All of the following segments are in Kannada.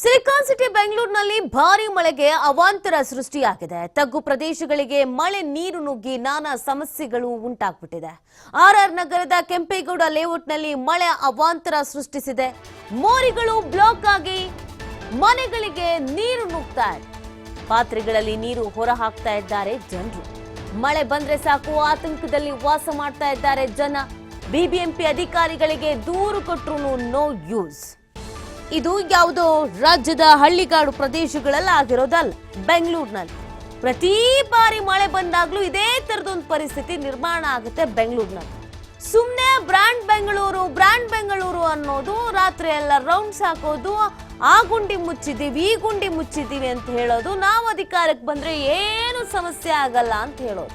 ಸಿಲಿಕಾನ್ ಸಿಟಿ ಬೆಂಗಳೂರಿನಲ್ಲಿ ಭಾರಿ ಮಳೆಗೆ ಅವಾಂತರ ಸೃಷ್ಟಿಯಾಗಿದೆ. ತಗ್ಗು ಪ್ರದೇಶಗಳಿಗೆ ಮಳೆ ನೀರು ನುಗ್ಗಿ ನಾನಾ ಸಮಸ್ಯೆಗಳು ಉಂಟಾಗ್ಬಿಟ್ಟಿದೆ. ಆರ್ ಆರ್ ನಗರದ ಕೆಂಪೇಗೌಡ ಲೇಔಟ್ನಲ್ಲಿ ಮಳೆ ಅವಾಂತರ ಸೃಷ್ಟಿಸಿದೆ. ಮೋರಿಗಳು ಬ್ಲಾಕ್ ಆಗಿ ಮನೆಗಳಿಗೆ ನೀರು ನುಗ್ತಾ ಇದೆ. ಪಾತ್ರೆಗಳಲ್ಲಿ ನೀರು ಹೊರ ಹಾಕ್ತಾ ಇದ್ದಾರೆ ಜನರು. ಮಳೆ ಬಂದ್ರೆ ಸಾಕು, ಆತಂಕದಲ್ಲಿ ವಾಸ ಮಾಡ್ತಾ ಇದ್ದಾರೆ ಜನ. ಬಿಬಿಎಂಪಿ ಅಧಿಕಾರಿಗಳಿಗೆ ದೂರು ಕೊಟ್ಟರು ನೋ ಯೂಸ್. ಇದು ಯಾವುದೋ ರಾಜ್ಯದ ಹಳ್ಳಿಗಾಡು ಪ್ರದೇಶಗಳಲ್ಲ ಆಗಿರೋದಲ್ಲ, ಬೆಂಗಳೂರಿನಲ್ಲಿ. ಪ್ರತಿ ಬಾರಿ ಮಳೆ ಬಂದಾಗ್ಲೂ ಇದೇ ತರದೊಂದು ಪರಿಸ್ಥಿತಿ ನಿರ್ಮಾಣ ಆಗುತ್ತೆ ಬೆಂಗಳೂರಿನಲ್ಲಿ. ಸುಮ್ಮನೆ ಬ್ರ್ಯಾಂಡ್ ಬೆಂಗಳೂರು ಬ್ರ್ಯಾಂಡ್ ಬೆಂಗಳೂರು ಅನ್ನೋದು ರಾತ್ರಿ ಎಲ್ಲ ರೌಂಡ್ಸ್ ಹಾಕೋದು ಆ ಗುಂಡಿ ಮುಚ್ಚಿದ್ದೀವಿ, ಈ ಗುಂಡಿ ಮುಚ್ಚಿದ್ದೀವಿ ಅಂತ ಹೇಳೋದು, ನಾವು ಅಧಿಕಾರಕ್ಕೆ ಬಂದ್ರೆ ಏನು ಸಮಸ್ಯೆ ಆಗಲ್ಲ ಅಂತ ಹೇಳೋದು.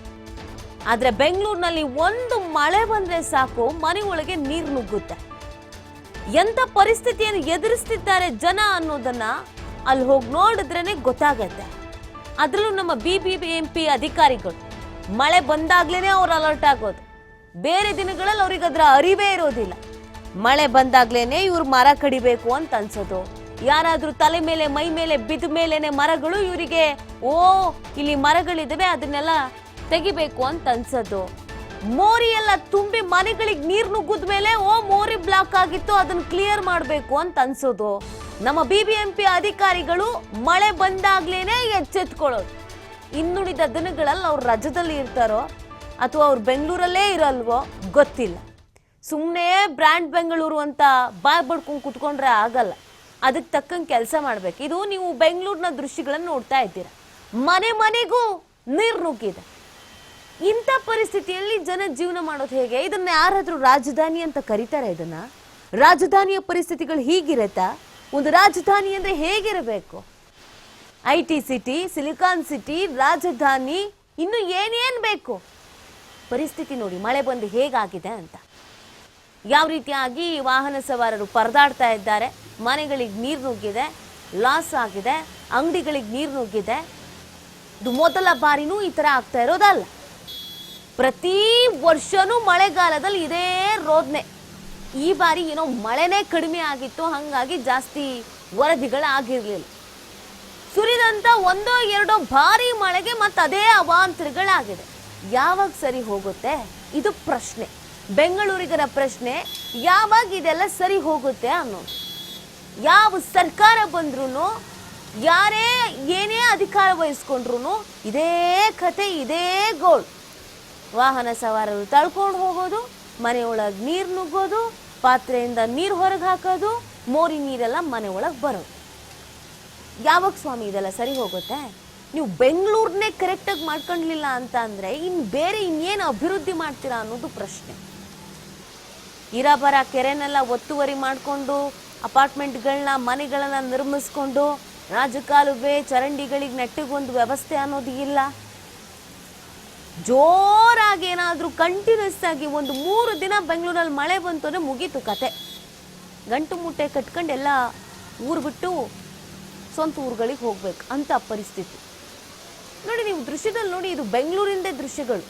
ಆದ್ರೆ ಬೆಂಗಳೂರಿನಲ್ಲಿ ಒಂದು ಮಳೆ ಬಂದ್ರೆ ಸಾಕು, ಮನೆ ಒಳಗೆ ನೀರು ನುಗ್ಗುತ್ತೆ. ಎಂಥ ಪರಿಸ್ಥಿತಿಯನ್ನು ಎದುರಿಸ್ತಿದ್ದಾರೆ ಜನ ಅನ್ನೋದನ್ನ ಅಲ್ಲಿ ಹೋಗಿ ನೋಡಿದ್ರೇ ಗೊತ್ತಾಗತ್ತೆ. ಅದರಲ್ಲೂ ನಮ್ಮ ಬಿ ಬಿ ಎಂ ಪಿ ಅಧಿಕಾರಿಗಳು, ಮಳೆ ಬಂದಾಗ್ಲೇನೆ ಅವ್ರು ಅಲರ್ಟ್ ಆಗೋದು. ಬೇರೆ ದಿನಗಳಲ್ಲಿ ಅವ್ರಿಗೆ ಅದರ ಅರಿವೇ ಇರೋದಿಲ್ಲ. ಮಳೆ ಬಂದಾಗ್ಲೇನೆ ಇವ್ರು ಮರ ಕಡಿಬೇಕು ಅಂತ ಅನ್ಸೋದು. ಯಾರಾದರೂ ತಲೆ ಮೇಲೆ, ಮೈ ಮೇಲೆ ಬಿದ್ದ ಮೇಲೇನೆ ಮರಗಳು ಇವರಿಗೆ, ಓ, ಇಲ್ಲಿ ಮರಗಳಿದ್ದಾವೆ ಅದನ್ನೆಲ್ಲ ತೆಗಿಬೇಕು ಅಂತ ಅನ್ಸೋದು. ಮೋರಿ ಎಲ್ಲ ತುಂಬಿ ಮನೆಗಳಿಗೆ ನೀರು ನುಗ್ಗಿದ ಮೇಲೆ, ಓ, ಮೋರಿ ಬ್ಲಾಕ್ ಆಗಿತ್ತು, ಅದನ್ನ ಕ್ಲಿಯರ್ ಮಾಡಬೇಕು ಅಂತ ಅನ್ಸೋದು. ನಮ್ಮ ಬಿ ಬಿ ಎಂ ಅಧಿಕಾರಿಗಳು ಮಳೆ ಬಂದಾಗ್ಲೇನೆ ಎಚ್ಚೆತ್ಕೊಳ್ಳೋದು. ಇನ್ನುಳಿದ ದಿನಗಳಲ್ಲಿ ಅವ್ರು ರಜದಲ್ಲಿ ಇರ್ತಾರೋ ಅಥವಾ ಅವ್ರು ಬೆಂಗಳೂರಲ್ಲೇ ಇರಲ್ವೋ ಗೊತ್ತಿಲ್ಲ. ಸುಮ್ಮನೆ ಬ್ರ್ಯಾಂಡ್ ಬೆಂಗಳೂರು ಅಂತ ಬಾಯ್ ಬಡ್ಕೊಂಡು ಕುತ್ಕೊಂಡ್ರೆ ಆಗಲ್ಲ. ಅದಕ್ಕೆ ತಕ್ಕಂಗೆ ಕೆಲಸ ಮಾಡ್ಬೇಕು. ಇದು ನೀವು ಬೆಂಗಳೂರಿನ ದೃಶ್ಯಗಳನ್ನು ನೋಡ್ತಾ ಇದ್ದೀರಾ. ಮನೆ ಮನೆಗೂ ನೀರು ನುಗ್ಗಿದೆ. ಇಂಥ ಪರಿಸ್ಥಿತಿಯಲ್ಲಿ ಜನ ಜೀವನ ಮಾಡೋದು ಹೇಗೆ? ಇದನ್ನ ಯಾರಾದರೂ ರಾಜಧಾನಿ ಅಂತ ಕರೀತಾರೆ ಇದನ್ನ? ರಾಜಧಾನಿಯ ಪರಿಸ್ಥಿತಿಗಳು ಹೀಗಿರತ್ತಾ? ಒಂದು ರಾಜಧಾನಿ ಅಂದ್ರೆ ಹೇಗಿರಬೇಕು? I T city, silicon city, ರಾಜಧಾನಿ, ಇನ್ನು ಏನೇನ್ ಬೇಕು? ಪರಿಸ್ಥಿತಿ ನೋಡಿ, ಮಳೆ ಬಂದು ಹೇಗಾಗಿದೆ ಅಂತ. ಯಾವ ರೀತಿಯಾಗಿ ವಾಹನ ಸವಾರರು ಪರದಾಡ್ತಾ ಇದ್ದಾರೆ? ಮನೆಗಳಿಗೆ ನೀರು ನುಗ್ಗಿದೆ, ಲಾಸ್ ಆಗಿದೆ, ಅಂಗಡಿಗಳಿಗೆ ನೀರು ನುಗ್ಗಿದೆ. ಇದು ಮೊದಲ ಬಾರಿನೂ ಈ ಥರ ಆಗ್ತಾ ಇರೋದಲ್ಲ. ಪ್ರತಿ ವರ್ಷನೂ ಮಳೆಗಾಲದಲ್ಲಿ ಇದೇ ರೋದನೆ. ಈ ಬಾರಿ ಏನೋ ಮಳೆನೇ ಕಡಿಮೆ ಆಗಿತ್ತು, ಹಾಗಾಗಿ ಜಾಸ್ತಿ ವರದಿಗಳಾಗಿರಲಿಲ್ಲ ಸುರಿದಂತ ಒಂದೋ ಎರಡೋ ಭಾರಿ ಮಳೆಗೆ ಮತ್ತೆ ಅದೇ ಅವಾಂತರಗಳಾಗಿದೆ. ಯಾವಾಗ ಸರಿ ಹೋಗುತ್ತೆ? ಇದು ಪ್ರಶ್ನೆ. ಬೆಂಗಳೂರಿಗರ ಪ್ರಶ್ನೆ, ಯಾವಾಗ ಇದೆಲ್ಲ ಸರಿ ಹೋಗುತ್ತೆ ಅನ್ನೋದು. ಯಾವ ಸರ್ಕಾರ ಬಂದ್ರೂ ಯಾರೇ ಏನೇ ಅಧಿಕಾರ ವಹಿಸ್ಕೊಂಡ್ರು ಇದೇ ಕತೆ, ಇದೇ ಗೋಳು. ವಾಹನ ಸವಾರರು ತಳ್ಕೊಂಡು ಹೋಗೋದು, ಮನೆಯೊಳಗೆ ನೀರು ನುಗ್ಗೋದು, ಪಾತ್ರೆಯಿಂದ ನೀರು ಹೊರಗೆ ಹಾಕೋದು, ಮೋರಿ ನೀರೆಲ್ಲ ಮನೆ ಒಳಗೆ ಬರೋದು. ಯಾವಾಗ ಸ್ವಾಮಿ ಇದೆಲ್ಲ ಸರಿ ಹೋಗುತ್ತೆ? ನೀವು ಬೆಂಗಳೂರನ್ನೇ ಕರೆಕ್ಟಾಗಿ ಮಾಡ್ಕೊಂಡ್ಲಿಲ್ಲ ಅಂತ ಅಂದರೆ ಇನ್ನು ಬೇರೆ ಇನ್ನೇನು ಅಭಿವೃದ್ಧಿ ಮಾಡ್ತೀರಾ ಅನ್ನೋದು ಪ್ರಶ್ನೆ. ಇರಬರ ಕೆರೆನೆಲ್ಲ ಒತ್ತುವರಿ ಮಾಡಿಕೊಂಡು, ಅಪಾರ್ಟ್ಮೆಂಟ್ಗಳನ್ನ, ಮನೆಗಳನ್ನ ನಿರ್ಮಿಸ್ಕೊಂಡು, ರಾಜಕಾಲುವೆ, ಚರಂಡಿಗಳಿಗೆ ನೆಟ್ಟಿಗೊಂದು ವ್ಯವಸ್ಥೆ ಅನ್ನೋದು ಇಲ್ಲ. ಜೋರಾಗಿ ಏನಾದರೂ ಕಂಟಿನ್ಯೂಸ್ ಆಗಿ ಒಂದು ಮೂರು ದಿನ ಬೆಂಗಳೂರಲ್ಲಿ ಮಳೆ ಬಂತು ಅಂದರೆ ಮುಗೀತು ಕತೆ. ಗಂಟು ಮುಟ್ಟೆ ಕಟ್ಕೊಂಡು ಎಲ್ಲ ಊರು ಬಿಟ್ಟು ಸ್ವಂತ ಊರುಗಳಿಗೆ ಹೋಗ್ಬೇಕು ಅಂತ ಪರಿಸ್ಥಿತಿ. ನೋಡಿ ನೀವು ದೃಶ್ಯದಲ್ಲಿ ನೋಡಿ, ಇದು ಬೆಂಗಳೂರಿಂದ ದೃಶ್ಯಗಳು.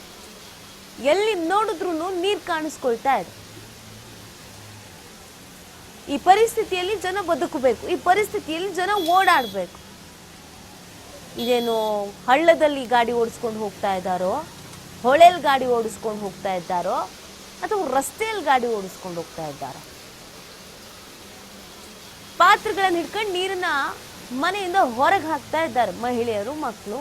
ಎಲ್ಲಿ ನೋಡಿದ್ರು ನೀರು ಕಾಣಿಸ್ಕೊಳ್ತಾ ಇದೆ. ಈ ಪರಿಸ್ಥಿತಿಯಲ್ಲಿ ಜನ ಬದುಕಬೇಕು, ಈ ಪರಿಸ್ಥಿತಿಯಲ್ಲಿ ಜನ ಓಡಾಡಬೇಕು. ಇದೇನು ಹಳ್ಳದಲ್ಲಿ ಗಾಡಿ ಓಡಿಸ್ಕೊಂಡು ಹೋಗ್ತಾ ಇದ್ದಾರೋ, ಹೊಳೆಲ್ ಗಾಡಿ ಓಡಿಸ್ಕೊಂಡು ಹೋಗ್ತಾ ಇದ್ದಾರೋ, ಅಥವಾ ರಸ್ತೆಯಲ್ಲಿ ಗಾಡಿ ಓಡಿಸ್ಕೊಂಡು ಹೋಗ್ತಾ ಇದ್ದಾರೋ? ಪಾತ್ರೆಗಳನ್ನು ಹಿಡ್ಕೊಂಡು ನೀರನ್ನ ಮನೆಯಿಂದ ಹೊರಗೆ ಹಾಕ್ತಾ ಇದ್ದಾರೆ ಮಹಿಳೆಯರು, ಮಕ್ಕಳು.